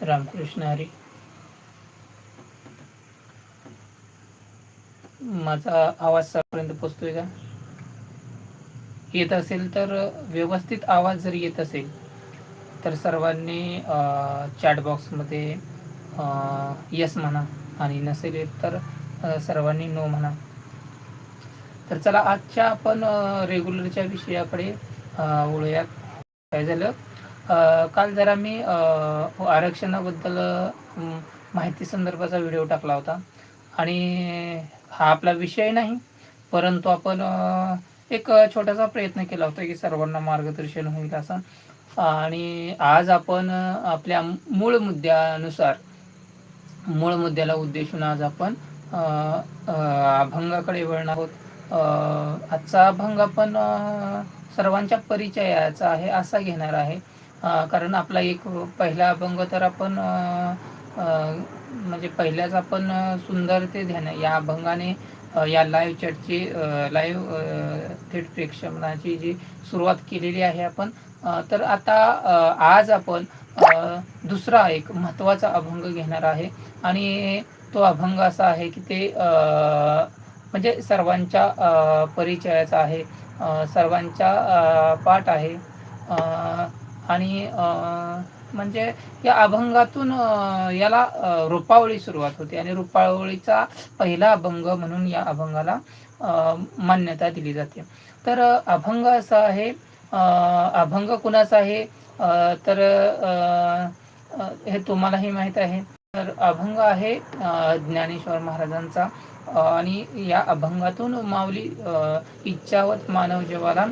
रामकृष्ण हरी. माझा आवाज पर्यंत पोचतोय का? येत असेल तर व्यवस्थित आवाज जर येत असेल तर सर्वांनी चॅटबॉक्समध्ये यस म्हणा आणि नसेल येत तर सर्वांनी नो म्हणा. तर चला आजच्या आपण रेग्युलरच्या विषयाकडे अ, वळूयात. काय झालं? काल जरा मी आरक्षणाबद्दल माहिती संदर्भाचा व्हिडिओ टाकला होता. आणि हा आपला विषय नाही परंतु आपण एक छोटासा प्रयत्न केला होता की सर्वांना मार्गदर्शन होईल असा. आणि आज आपण आपल्या मूळ मुद्द्यानुसार मूळ मुद्द्याला उद्देशून आज आपण अभंगाकडे वळणार आहोत. आजचा अभंग आपण सर्वांच्या परिचयाचा आहे असा घेणार आहे. कारण आपला एक पहिला अभंग तर आपण म्हणजे पहिल्याच आपण सुंदर ते ध्यान. या अभंगाने या लाईव्ह चॅटची लाईव्ह थेट प्रेक्षणाची जी सुरुवात केलेली आहे आपण तर आता आज आपण दुसरा एक महत्त्वाचा अभंग घेणार आहे. आणि तो अभंग असा आहे की ते म्हणजे सर्वांच्या परिचयाचा आहे. सर्वांच्या पाठ आहे. आणि म्हणजे या अभंगातून याला रोपावळी सुरुवात होते. आणि रुपावळीचा पहिला अभंग म्हणून या अभंगाला मान्यता दिली जाते. तर अभंग असा आहे अभंग कुणाचा आहे? तर हे तुम्हालाही माहीत आहे. तर अभंग आहे ज्ञानेश्वर महाराजांचा. आणि या अभंगातून माऊली इच्छावत मानव जीवाला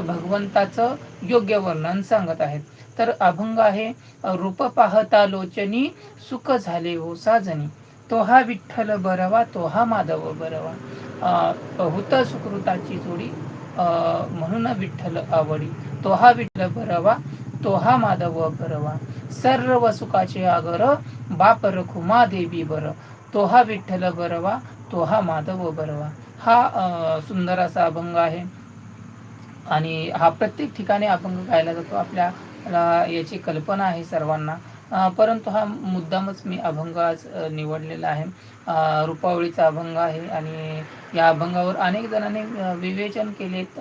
भगवंताचं योग्य वर्णन सांगत आहेत. तर अभंग आहे रूप पाहता लोचनी सुख झाले हो साजनी. तो हा विठ्ठल बरवा तो हा माधव बरवा. अ, बहुत सुकृताची जोडी म्हणून विठ्ठल आवडी. तो हा विठ्ठल बरवा तो हा माधव बरवा. सर्व सुखाचे आगर बाप रखुमा देवी बर. तो हा विठ्ठल बरवा तो हा माधव बरवा हा सुंदर असा अभंग आहे. आणि हा प्रत्येक ठिकाणी अभंग गायला जातो. आपल्याला याची कल्पना आहे सर्वांना. परंतु हा मुद्दामच मी अभंग आज निवडलेला आहे. रुपावळीचा रूपावळीचा अभंग आहे आणि या अभंगावर अनेक जणांनी विवेचन केलेत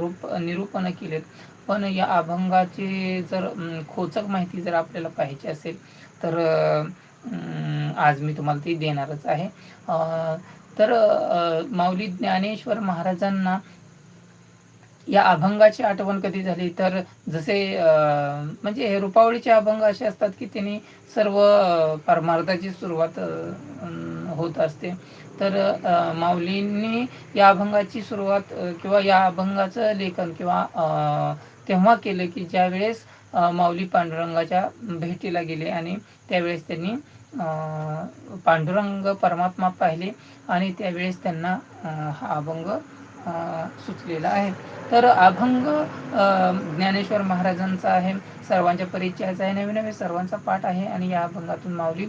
रूप निरूपण केलेत. पण या अभंगाची जर खोचक माहिती जर आपल्याला पाहिजे असेल तर आज मी तुम्हाला ती देणारच आहे. तर माऊली ज्ञानेश्वर महाराजांना या अभंगाची आठवण कधी झाली? तर जसे म्हणजे हे रुपावळीचे अभंग असे असतात की त्यांनी सर्व परमार्थाची सुरुवात होत असते. तर माऊलींनी या अभंगाची सुरुवात किंवा या अभंगाचं लेखन किंवा तेव्हा केलं की ज्यावेळेस माऊली पांडुरंगाच्या भेटीला गेले आणि त्यावेळेस त्यांनी पांडुरंग परमात्मा पाहिले आणि त्यावेळेस त्यांना हा अभंग सुचलेला आहे. तर अभंग ज्ञानेश्वर महाराजांचा आहे सर्वांच्या परिचयाचा आहे नवीन नवीन सर्वांचा पाठ आहे आणि या अभंगातून माऊली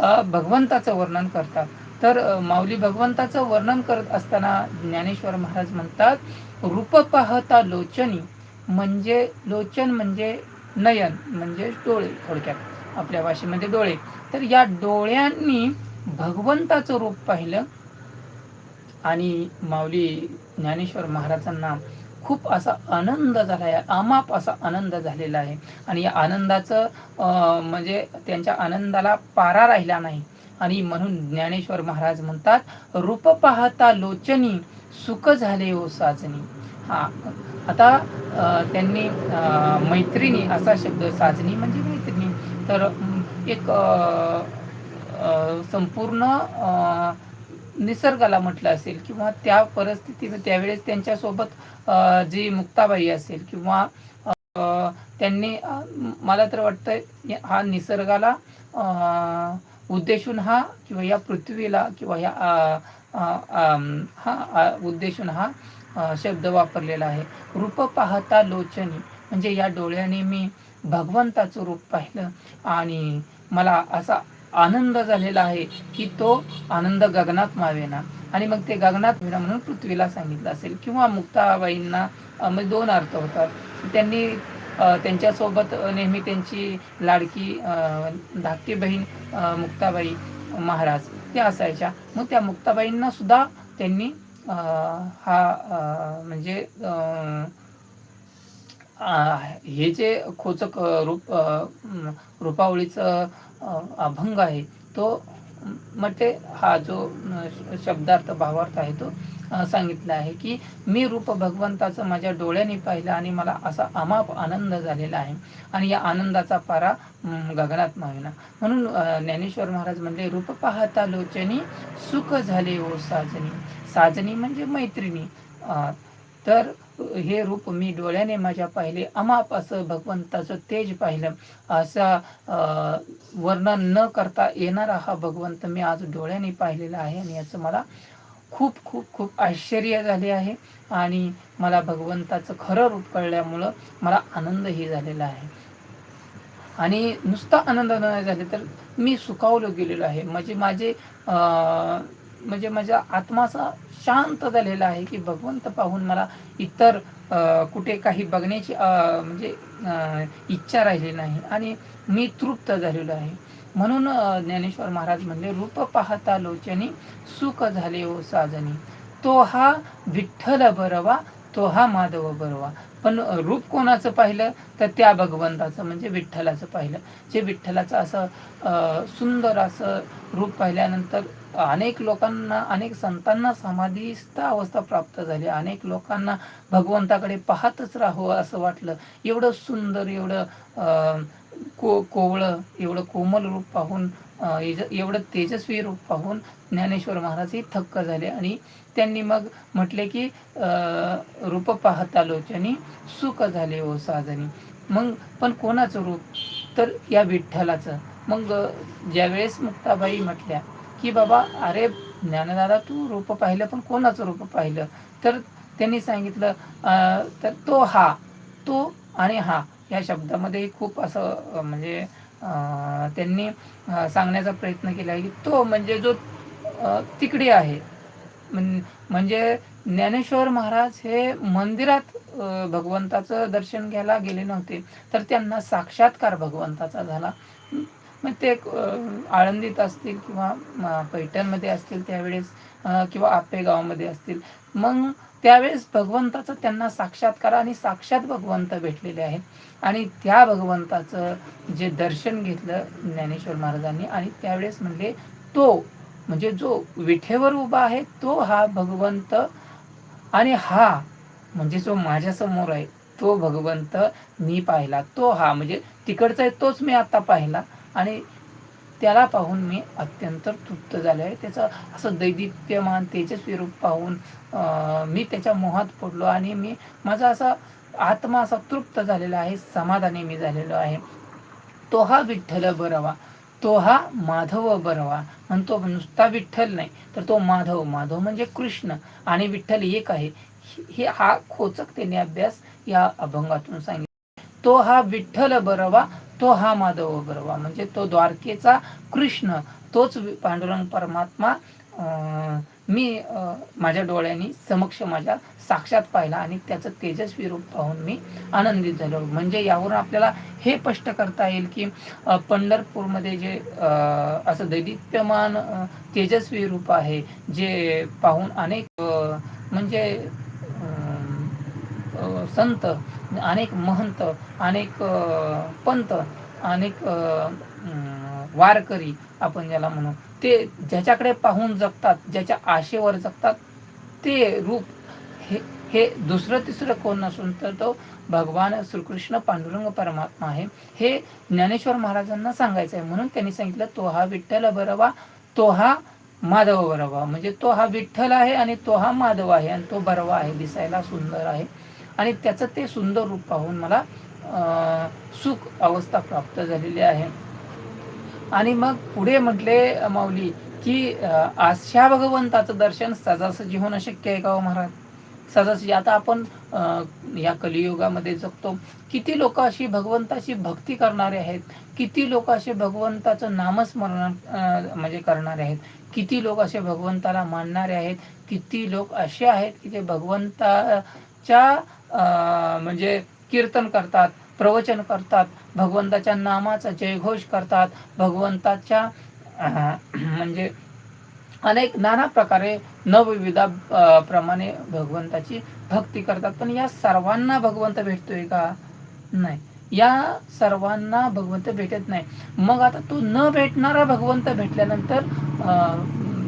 भगवंताचं वर्णन करतात. तर माऊली भगवंताचं वर्णन करत असताना ज्ञानेश्वर महाराज म्हणतात रूप पाहता लोचनी म्हणजे लोचन म्हणजे नयन म्हणजे डोळे थोडक्यात आपल्या भाषेमध्ये डोळे. तर या डोळ्यांनी भगवंताचं रूप पाहिलं आणि माऊली ज्ञानेश्वर महाराजांना खूप असा आनंद झाला आहे अमाप असा आनंद झालेला आहे. आणि या आनंदाचं म्हणजे त्यांच्या आनंदाला पारा राहिला नाही. आणि म्हणून ज्ञानेश्वर महाराज म्हणतात रूप पाहता लोचनी सुख झाले ओ साजनी. हा. आता त्यांनी मैत्रिणी असा शब्द साजनी म्हणजे मैत्रिणी. तर एक संपूर्ण निसर्गाला म्हटलं असेल किंवा त्या परिस्थितीमध्ये त्यावेळेस त्यांच्यासोबत जी मुक्ताबाई असेल किंवा त्यांनी मला तर वाटतं हा निसर्गाला उद्देशून हा किंवा या पृथ्वीला किंवा या हा उद्देशून हा शब्द वापरलेला आहे. रूप पाहता लोचनी. म्हणजे या डोळ्याने मी भगवंताचं रूप पाहिलं आणि मला असा आनंद झालेला आहे की तो आनंद गगनात मावेना. आणि मग ते गगनात विना म्हणून पृथ्वीला सांगितलं असेल किंवा मुक्ताबाईंना म्हणजे दोन अर्थ होतात. त्यांनी त्यांच्यासोबत नेहमी त्यांची लाडकी धाकटी बहीण मुक्ताबाई महाराज त्या असायच्या. मग त्या मुक्ताबाईंना सुद्धा त्यांनी हा म्हणजे हे जे खोचक रूप रूपावळीचं अभंग आहे तो मटे हा जो श- शब्दार्थ भावार्थ आहे तो सांगितलं आहे की मी रूप भगवंताचं माझ्या डोळ्यांनी पाहिलं आणि मला असा अमाप आनंद झालेला आहे. आणि या आनंदाचा पारा गगनात माविना. म्हणून ज्ञानेश्वर महाराज म्हणले रूप पाहता लोचनी सुख झाले ओ साजनी. साजनी म्हणजे मैत्रिणी. तर हे रूप मी डोळ्याने माझ्या पाहिले अमाप असं भगवंताचं तेज पाहिलं. असा वर्णन न करता येणारा हा भगवंत मी आज डोळ्याने पाहिलेला आहे आणि याचं मला खूप खूप खूप आश्चर्य झाले आहे. आणि मला भगवंताचं खरं रूप कळल्यामुळं मला आनंदही झालेला आहे. आणि नुसता आनंद नाही झाले तर मी सुखावलो गेलेलो आहे. म्हणजे माझे म्हणजे माझ्या आत्माचा शांत झालेला आहे की भगवंत पाहून मला इतर कुठे काही बघण्याची म्हणजे इच्छा राहिली नाही. आणि मी तृप्त झालेलो आहे. म्हणून ज्ञानेश्वर महाराज म्हणले रूप पाहता लोचनी सुख झाले ओ साजनी. तो हा विठ्ठल बरवा तो हा माधव बरवा. पण रूप कोणाचं पाहिलं? तर त्या भगवंताचं म्हणजे विठ्ठलाचं पाहिलं. जे विठ्ठलाचं असं सुंदर असं रूप पाहिल्यानंतर अनेक लोकांना अनेक संतांना समाधीस्थ अवस्था प्राप्त झाली. अनेक लोकांना भगवंताकडे पाहतच राहावं असं वाटलं. एवढं सुंदर एवढं को कोवळं एवढं कोमल रूप पाहून एज- एवढं तेजस्वी रूप पाहून ज्ञानेश्वर महाराजही थक्क झाले आणि त्यांनी मग म्हटले की रूप पाहता लोचनी सुख झाले ओ साजनी. मग पण कोणाचं रूप? तर या विठ्ठलाचं. मग ज्यावेळेस मुक्ताबाई म्हटल्या की बाबा अरे ज्ञानदादा तू रूप पाहिलं पण कोणाचं रूप पाहिलं? तर त्यांनी सांगितलं तर तो हा तो आणि हा. या शब्दामध्ये खूप असं म्हणजे त्यांनी सांगण्याचा प्रयत्न केला आहे की तो म्हणजे जो तिकडे आहे. म्हणजे ज्ञानेश्वर महाराज हे मंदिरात भगवंताचं दर्शन घ्यायला गेले नव्हते तर त्यांना साक्षात्कार भगवंताचा झाला. मग ते आळंदीत असतील किंवा पैठणमध्ये असतील त्यावेळेस किंवा आपेगावमध्ये असतील. मग त्यावेळेस भगवंताचं त्यांना साक्षात्कार आणि साक्षात भगवंत भेटलेले आहेत. आणि त्या भगवंताचं जे दर्शन घेतलं ज्ञानेश्वर महाराजांनी आणि त्यावेळेस म्हणले तो म्हणजे जो विठेवर उभा आहे तो हा भगवंत आणि हा म्हणजे जो माझ्यासमोर आहे तो भगवंत मी पाहिला. तो हा म्हणजे तिकडचा आहे तोच मी आता पाहिला. आणि त्याला पाहून मी अत्यंत तृप्त झालो आहे. त्याचं असं दैदिप्यमान त्याचे स्वरूप पाहून मी त्याच्या मोहात पडलो आणि मी माझा असा आत्मा असा तृप्त झालेला आहे समाधानी मी झालेलो आहे. तो हा विठ्ठल बरवा तो हा माधव बरवा. म्हणतो नुसता विठ्ठल नाही तर तो माधव. माधव म्हणजे कृष्ण आणि विठ्ठल एक आहे. हे हा खोचक त्यांनी अभ्यास या अभंगातून सांगितला. तो हा विठ्ठल बरवा तो हा माधव अग्रवा म्हणजे तो द्वारकेचा कृष्ण तोच पांडुरंग परमात्मा मी माझ्या डोळ्यांनी समक्ष माझ्या साक्षात पाहिला आणि त्याचं तेजस्वी रूप पाहून मी आनंदित झालो. म्हणजे यावरून आपल्याला हे स्पष्ट करता येईल की पंढरपूरमध्ये जे असं दैदित्यमान तेजस्वी रूप आहे जे पाहून अनेक म्हणजे संत अनेक महंत अनेक पंत अनेक वारकरी आपण ज्याला म्हणू. ते ज्याच्याकडे पाहून जगतात ज्याच्या आशेवर जगतात ते रूप हे हे दुसरं तिसरं कोण नसून तर तो भगवान श्रीकृष्ण पांडुरंग परमात्मा आहे. हे ज्ञानेश्वर महाराजांना सांगायचं आहे म्हणून त्यांनी सांगितलं तो हा विठ्ठल बरवा तो हा माधव बरवा म्हणजे तो हा विठ्ठल आहे आणि तो हा माधव आहे आणि तो बरवा आहे दिसायला सुंदर आहे. आणि त्याचं ते सुंदर रूप पाहून मला सुख अवस्था प्राप्त झालेली आहे. आणि मग पुढे म्हटले माऊली की अशा भगवंताचं दर्शन सहजासहजी होणं शक्य आहे का हो महाराज? सहजासहजी आता आपण या कलियुगामध्ये जगतो. किती लोक अशी भगवंताची भक्ती करणारे आहेत? किती लोक असे भगवंताचं नामस्मरण म्हणजे करणारे आहेत? किती लोक असे भगवंताला मानणारे आहेत? किती लोक असे आहेत की ते भगवंता च्या म्हणजे कीर्तन करतात प्रवचन करतात भगवंताच्या नामाचा जयघोष करतात भगवंताच्या म्हणजे अनेक नाना प्रकारे नवविधा प्रमाणे भगवंताची भक्ती करतात. पण या सर्वांना भगवंत भेटतोय का? नाही. या सर्वांना भगवंत भेटत नाही. मग आता तो न भेटणारा भगवंत भेटल्यानंतर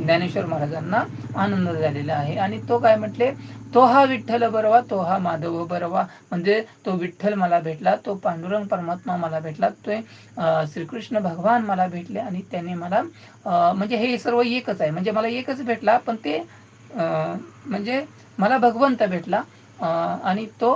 ज्ञानेश्वर महाराजांना आनंद झालेला आहे. आणि तो काय म्हटले? तो हा विठ्ठल बरवा तो हा माधव बरवा. म्हणजे तो विठ्ठल मला भेटला तो पांडुरंग परमात्मा मला भेटला तो श्रीकृष्ण भगवान मला भेटले आणि त्याने मला म्हणजे हे सर्व एकच आहे. म्हणजे मला एकच भेटला पण ते म्हणजे मला भगवंत भेटला. आणि तो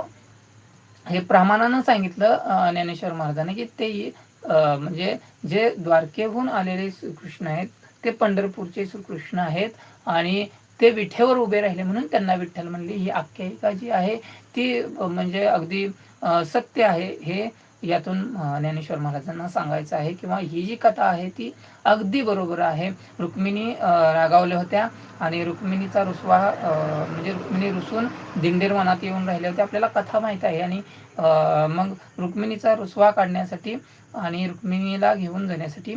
हे प्रमाणानं सांगितलं ज्ञानेश्वर महाराजांनी की ते म्हणजे जे द्वारकेहून आलेले श्रीकृष्ण आहेत ते पंढरपूरचे श्रीकृष्ण आहेत आणि ते विठेवर उभे राहिले म्हणून त्यांना विठ्ठल म्हणली. ही आख्यायिका जी आहे ती म्हणजे अगदी सत्य आहे. हे यातून ज्ञानेश्वर महाराजांना सांगायचं आहे किंवा ही जी कथा आहे ती अगदी बरोबर आहे. रुक्मिणी रागावल्या होत्या आणि रुक्मिणीचा रुसवा म्हणजे रुक्मिणी रुसून दिंडेर मनात येऊन राहिल्या होत्या. आपल्याला कथा माहीत आहे आणि मग रुक्मिणीचा रुसवा काढण्यासाठी आणि रुक्मिणीला घेऊन जाण्यासाठी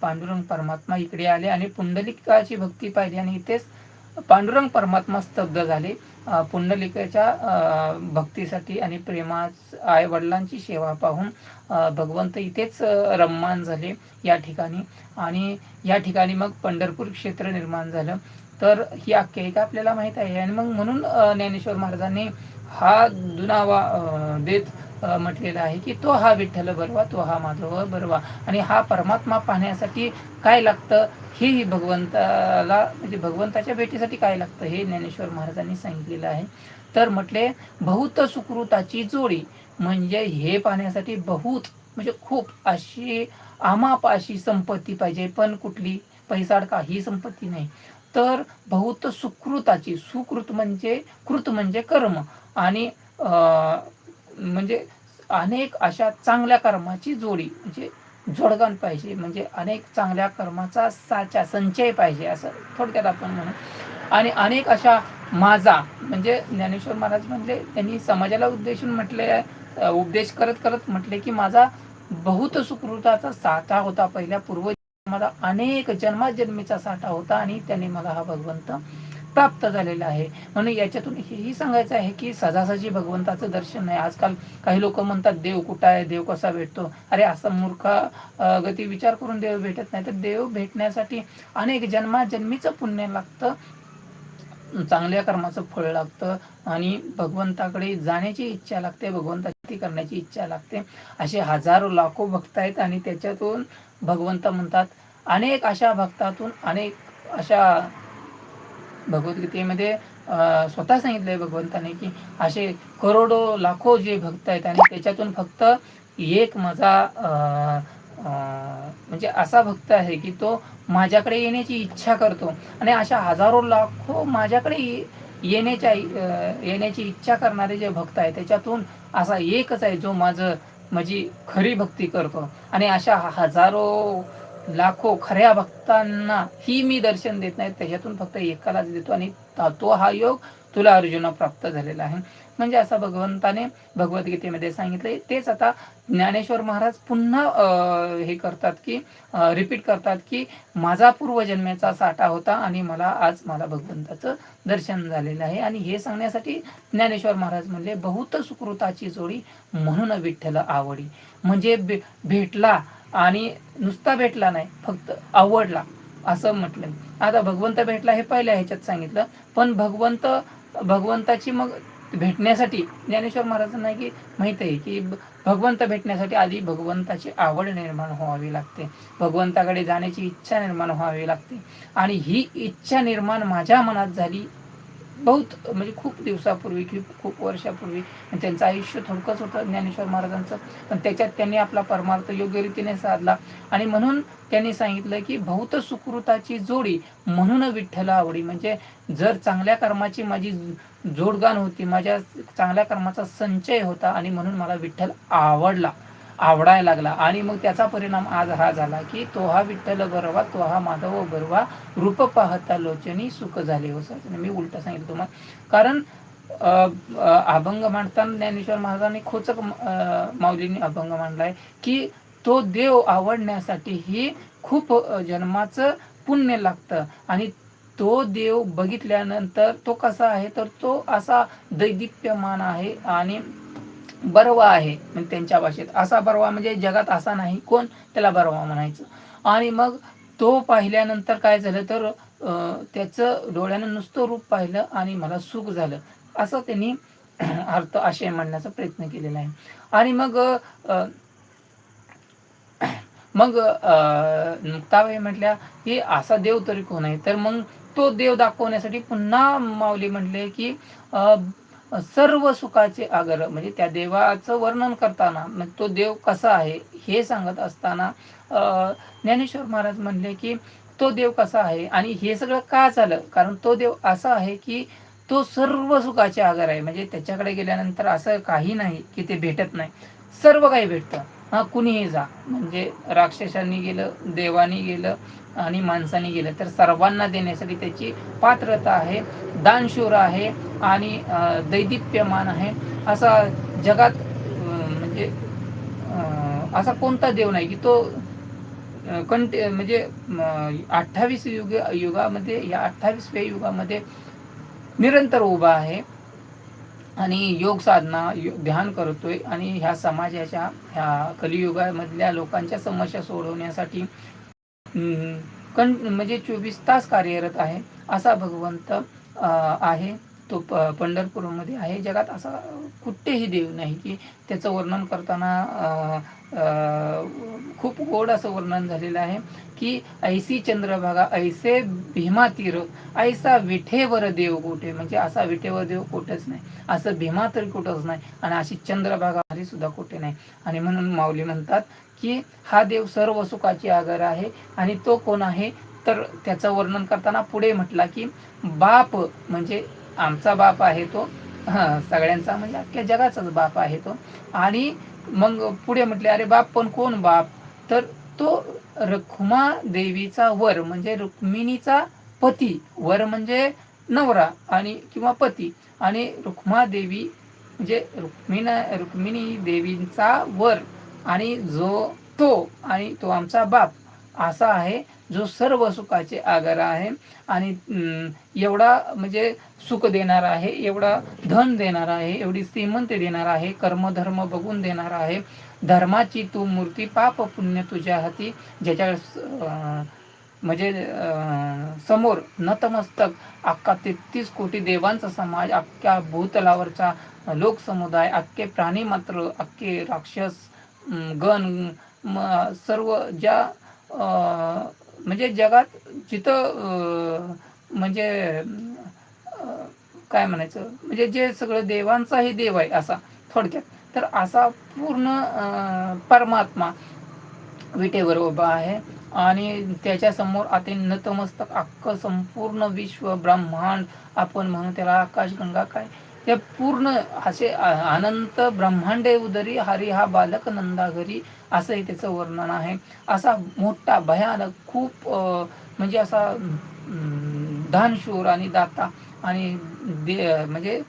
पांडुरंग परमात्मा इकडे आले आणि पुंडलिकाची भक्ती पाहिली आणि इथेच पांडुरंग परमात्मा स्तब्ध झाले. अं, पुंडलिकाच्या भक्तीसाठी आणि प्रेमा आई वडिलांची सेवा पाहून भगवंत इथेच रम्मान रममान झाले या ठिकाणी. आणि या ठिकाणी मग पंढरपूर क्षेत्र निर्माण झालं. तर ही आख्यायिका आपल्याला माहीत आहे. आणि मग म्हणून ज्ञानेश्वर महाराजांनी हा दुनावा देत म्हटलेला आहे की तो हा विठ्ठल बरवा तो हा माधव बरवा आणि हा परमात्मा पाहण्यासाठी काय लागतं? हेही भगवंताला म्हणजे भगवंताच्या भेटीसाठी काय लागतं? हे ज्ञानेश्वर महाराजांनी सांगितलेलं आहे. तर म्हटले बहुत सुकृताची जोडी म्हणजे हे पाहण्यासाठी बहुत म्हणजे खूप अशी आमाप अशी संपत्ती पाहिजे. पण कुठली? पैसाड का ही संपत्ती नाही. तर बहुत सुकृताची सुकृत म्हणजे कृत म्हणजे कर्म. आणि म्हणजे अनेक अशा चांगल्या कर्माची जोडी म्हणजे जोडगण पाहिजे म्हणजे अनेक चांगल्या कर्माचा साचा संचय पाहिजे असं थोडक्यात आपण म्हणू. आणि अनेक अशा माझा म्हणजे ज्ञानेश्वर महाराज म्हणले त्यांनी समाजाला उद्देशून म्हटले उपदेश करत करत म्हटले की माझा बहुत सुकृताचा साठा होता पहिल्या पूर्व माझा अनेक जन्माजन्मीचा साठा होता आणि त्याने मला हा भगवंत प्राप्त झालेलं आहे. म्हणून याच्यातून हेही सांगायचं आहे की सजासजी भगवंताचं दर्शन नाही आजकाल काही लोक म्हणतात देव कुठं आहे? देव कसा भेटतो? अरे असा मूर्ख गती विचार करून देव भेटत नाही. तर देव भेटण्यासाठी अनेक जन्माजन्मीचं पुण्य लागतं. चांगल्या कर्माचं फळ लागतं आणि भगवंताकडे जाण्याची इच्छा लागते भगवंताची करण्याची इच्छा लागते. असे हजारो लाखो भक्त आहेत आणि त्याच्यातून भगवंत म्हणतात अनेक अशा भक्तातून अनेक अशा भगवद्गीतेमध्ये स्वतः सांगितलंय भगवंताने की असे करोडो लाखो जे भक्त आहेत आणि त्याच्यातून फक्त एक माझा म्हणजे असा भक्त आहे की तो माझ्याकडे येण्याची इच्छा करतो. आणि अशा हजारो लाखो माझ्याकडे येण्याच्या येण्याची इच्छा करणारे जे भक्त आहे त्याच्यातून असा एकच आहे जो माझं माझी खरी भक्ती करतो. आणि अशा हजारो लाखो खऱ्या भक्तांना ही मी दर्शन देत नाही त्याच्यातून फक्त एकालाच देतो आणि तो हा योग तुला अर्जुना प्राप्त झालेला आहे. म्हणजे असा भगवंताने भगवद्गीतेमध्ये सांगितले तेच आता ज्ञानेश्वर महाराज पुन्हा हे करतात की रिपीट करतात की माझा पूर्वजन्मेचा साठा होता आणि मला आज मला भगवंताचं दर्शन झालेलं आहे. आणि हे सांगण्यासाठी ज्ञानेश्वर महाराज म्हणले बहुत सुकृताची जोडी म्हणून विठ्ठल आवडी. म्हणजे भे- भेटला आणि नुसता भेटला नाही फक्त आवडला असं म्हटलं आता भगवंत भेटला हे पहिल्या ह्याच्यात सांगितलं पण भगवंत भगवंताची मग भेटण्यासाठी ज्ञानेश्वर महाराजांना की माहीत आहे की भगवंत भेटण्यासाठी आधी भगवंताची आवड निर्माण व्हावी लागते. भगवंताकडे जाण्याची इच्छा निर्माण व्हावी लागते. आणि ही इच्छा निर्माण माझ्या मनात झाली बहुत म्हणजे खूप दिवसापूर्वी की खूप वर्षापूर्वी त्यांचं आयुष्य थोडकंच होतं ज्ञानेश्वर महाराजांचं. पण त्याच्यात त्यांनी आपला परमार्थ योग्य रीतीने साधला. आणि म्हणून त्यांनी सांगितलं की बहुत सुकृताची जोडी म्हणून विठ्ठल आवडी. म्हणजे जर चांगल्या कर्माची माझी जोडगाण होती माझ्या चांगल्या कर्माचा संचय होता आणि म्हणून मला विठ्ठल आवडला. आवडायला लागला. आणि मग त्याचा परिणाम आज हा झाला की तो हा विठ्ठल बरवा तो हा माधव गरवा रूप पाहता लोचनी सुख झाले. हो मी उलट सांगितलं तुम्हाला. कारण अभंग मांडताना ज्ञानेश्वर महाराजांनी खोचक माऊलींनी अभंग मांडलाय की तो देव आवडण्यासाठी ही खूप जन्माचं पुण्य लागतं. आणि तो देव बघितल्यानंतर तो कसा आहे? तर तो असा दैदिप्यमान आहे आणि बरवा आहे. म्हणजे त्यांच्या भाषेत असा बरवा म्हणजे जगात असा नाही. कोण त्याला बरवा म्हणायचं? आणि मग तो पाहिल्यानंतर काय झालं तर त्याचं डोळ्यानं नुसतं रूप पाहिलं आणि मला सुख झालं. असं त्यांनी अर्थ आशय म्हणण्याचा प्रयत्न केलेला आहे. आणि मग मग मुक्ताबाई म्हटल्या की असा देव तरी कोण आहे? तर मग तो देव दाखवण्यासाठी पुन्हा माऊली म्हटले की सर्व सुखाचे आगर म्हणजे त्या देवाचं वर्णन करताना मग तो देव कसा आहे हे सांगत असताना ज्ञानेश्वर महाराज म्हणले की तो देव कसा आहे आणि हे सगळं का झालं? कारण तो देव असा आहे की तो सर्व सुखाचे आगर आहे. म्हणजे त्याच्याकडे गेल्यानंतर असं काही नाही की ते भेटत नाही. सर्व काही भेटतं. हा कुणीही जा. म्हणजे राक्षसांनी गेलं देवानी गेलं आणि माणसाने गेलं. तर सर्वांना देण्यासाठी त्याची पात्रता आहे दानशूर आहे आणि दैदिप्यमान आहे. असा जगात म्हणजे असा कोणता देव नाही की तो कंट म्हणजे अठ्ठावीस युग युगामध्ये या अठ्ठावीसव्या युगामध्ये निरंतर उभा आहे. आणि योग साधना ध्यान करतोय आणि ह्या समाजाच्या ह्या कलियुगामधल्या लोकांच्या समस्या सोडवण्यासाठी कण म्हणजे चोवीस तास कार्यरत आहे असा भगवंत आहे. तो प पंढरपूरमध्ये आहे. जगात असा कुठेही देव नाही की त्याचं वर्णन करताना खूप गोड असं वर्णन झालेलं आहे की ऐसी चंद्रभागा ऐसे भीमातीर ऐसा विठेवर देव कोठे? म्हणजे असा विठेवर देव कुठेच नाही. असं भीमा तरी कुठंच नाही आणि अशी चंद्रभागा सुद्धा कुठे नाही. आणि म्हणून माऊली म्हणतात की हा देव सर्व सुखाची आगर आहे आणि तो कोण आहे? तर त्याचं वर्णन करताना पुढे म्हटला की बाप म्हणजे आमचा बाप आहे तो. सगळ्यांचा म्हणजे अख्ख्या जगाचाच बाप आहे तो. आणि मग पुढे म्हटले अरे बाप पण कोण बाप? तर तो रखुमा देवीचा वर म्हणजे रुक्मिणीचा पती. वर म्हणजे नवरा आणि किंवा पती. आणि रुक्मा देवी म्हणजे रुक्मिणा रुक्मिणी देवींचा वर. आणि जो तो आणि तो आमचा बाप. असा आहे जो सर्व सुखाचे आगार आहे आणि एवढा म्हणजे सुख देणार आहे एवढा धन देणार आहे एवढी श्रीमंती देणार आहे कर्मधर्म बघून देणार आहे. धर्माची तू मूर्ती पाप पुण्य तुझ्या हाती ज्याच्या म्हणजे समोर नतमस्तक अख्खा तेहतीस कोटी देवांचा समाज अख्ख्या भूतलावरचा लोकसमुदाय अख्खे प्राणी मात्र अख्खे राक्षस गण सर्व ज्या म्हणजे जगात जिथं म्हणजे काय म्हणायचं म्हणजे जे सगळं देवांचाही देव आहे असा थोडक्यात तर असा पूर्ण परमात्मा विटेवर उभा आहे आणि त्याच्यासमोर आता नतमस्तक अख्ख संपूर्ण विश्व ब्रह्मांड आपण म्हणू त्याला आकाशगंगा काय ते पूर्ण असे अनंत ब्रह्मांडे उदरी हरी हा बालक नंदा घरी असंही त्याचं वर्णन आहे. असा मोठा भयानक खूप म्हणजे असा दानशूर आणि दाता आणि दे म्हणजे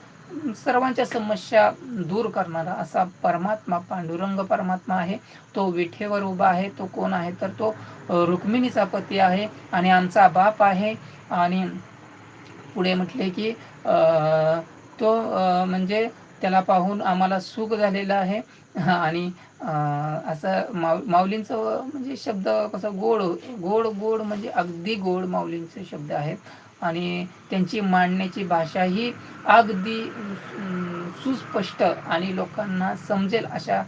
सर्वांच्या समस्या दूर करणारा असा परमात्मा पांडुरंग परमात्मा आहे. तो विठेवर उभा आहे. तो कोण आहे? तर तो रुक्मिणीचा पती आहे आणि आमचा बाप आहे. आणि पुढे म्हटले की तो म्हणजे त्याला पाहून आम्हाला सुख झालेलं आहे. आणि असं माऊ माऊलींचं म्हणजे शब्द कसं गोड गोड गोड म्हणजे अगदी गोड माऊलींचे शब्द आहेत. आणि त्यांची मांडण्याची भाषा ही अगदी सुस्पष्ट आणि लोकांना समजेल अशा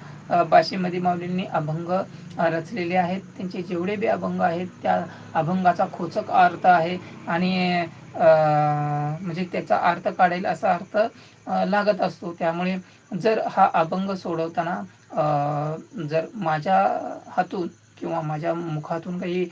भाषेमध्ये माऊलींनी अभंग रचलेले आहेत. त्यांचे जेवढे बी अभंग आहेत त्या अभंगाचा खोचक अर्थ आहे आणि म्हणजे त्याचा अर्थ काढेल असा अर्थ लागत असतो. त्यामुळे जर हा अभंग सोडवताना जर माझ्या हातून किंवा माझ्या मुखातून काही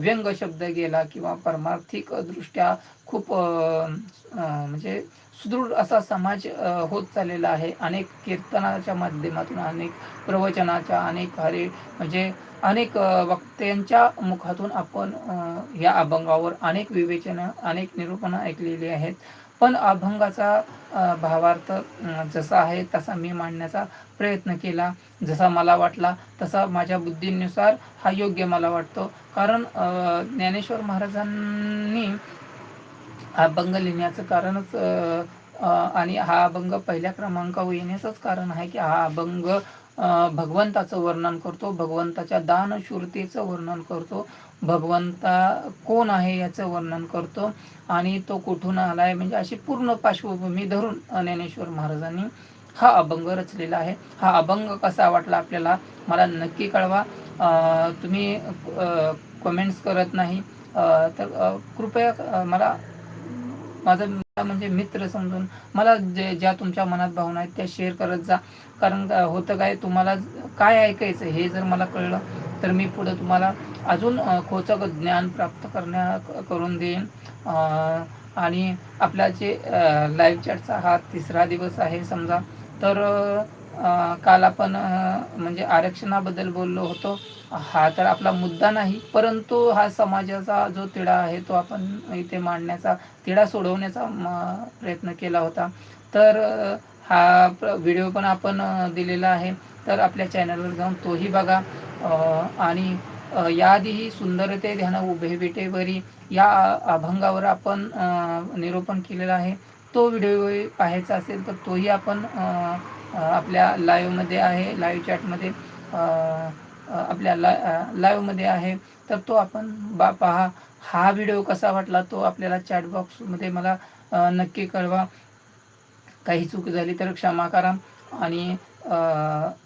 व्यंग शब्द गेला किंवा परमार्थिक दृष्ट्या खूप म्हणजे सुदृढ असा समाज होत चाललेला आहे. अनेक कीर्तनाच्या माध्यमातून अनेक प्रवचनाच्या अनेक हरे म्हणजे अनेक वक्त्यांच्या मुखातून आपण या अभंगावर अनेक विवेचनं अनेक निरूपणं ऐकलेली आहेत. पण अभंगाचा भावार्थ जसा आहे तसा मी मांडण्याचा प्रयत्न केला. जसा मला वाटला तसा माझ्या बुद्धीनुसार हा योग्य मला वाटतो. कारण ज्ञानेश्वर महाराजांनी अभंग लिहिण्याचं कारणच आणि हा अभंग पहिल्या क्रमांकावर येण्याचंच कारण आहे की हा अभंग भगवंताचं वर्णन करतो. भगवंताच्या दानशूरतेचं वर्णन करतो. भगवंता कोण आहे याचं वर्णन करतो. आणि तो कुठून आला आहे म्हणजे अशी पूर्ण पार्श्वभूमी धरून ज्ञानेश्वर महाराजांनी हा अभंग रचलेला आहे. हा अभंग कसा वाटला आपल्याला? मला नक्की कळवा. तुम्ही कमेंट्स करत नाही. तर कृपया मला माझा म्हणजे मित्र समजून मला जे ज्या तुमच्या मनात भावना आहेत त्या शेअर करत जा. कारण का होतं काय तुम्हाला काय ऐकायचं हे जर मला कळलं तर मी पुढं तुम्हाला अजून खोचक ज्ञान प्राप्त करण्या करून देईन. आणि आपला जे लाईव्ह चॅटचा हा तिसरा दिवस आहे समजा तर काल आपण म्हणजे आरक्षणाबद्दल बोललो होतो. हा तर आपला मुद्दा नाही परंतु हा समाजाचा जो तिढा आहे तो आपण इथे मांडण्याचा तिढा सोडवण्याचा म- प्रयत्न केला होता. तर हा व्हिडिओ पण आपण दिलेला आहे. तर आपल्या चॅनलवर जाऊन तोही बघा. आणि याआधीही सुंदरते ध्यान उभे बेटेवरी या अभंगावर आपण निरोपण निरूपण केलेला आहे. तो व्हिडिओ पाहायचा असेल तर तोही आपण आपल्या लाईव्हमध्ये आहे लाईव्ह चॅटमध्ये आपल्या ला लाईव्हमध्ये आहे. तर तो आपण बा पहा. हा व्हिडिओ कसा वाटला तो आपल्याला चॅट बॉक्समध्ये मला नक्की कळवा. काही चूक झाली तर क्षमा करा. आणि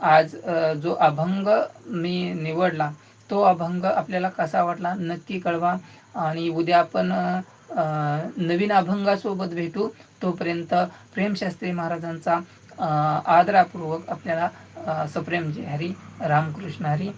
आज जो अभंग मी निवडला तो अभंग आपल्याला कसा वाटला नक्की कळवा. आणि उद्या आपण नवीन अभंगासोबत भेटू. तोपर्यंत प्रेमशास्त्री महाराजांचा आदरापूर्वक आपल्याला अ, सप्रेम जय हरी रामकृष्ण हरी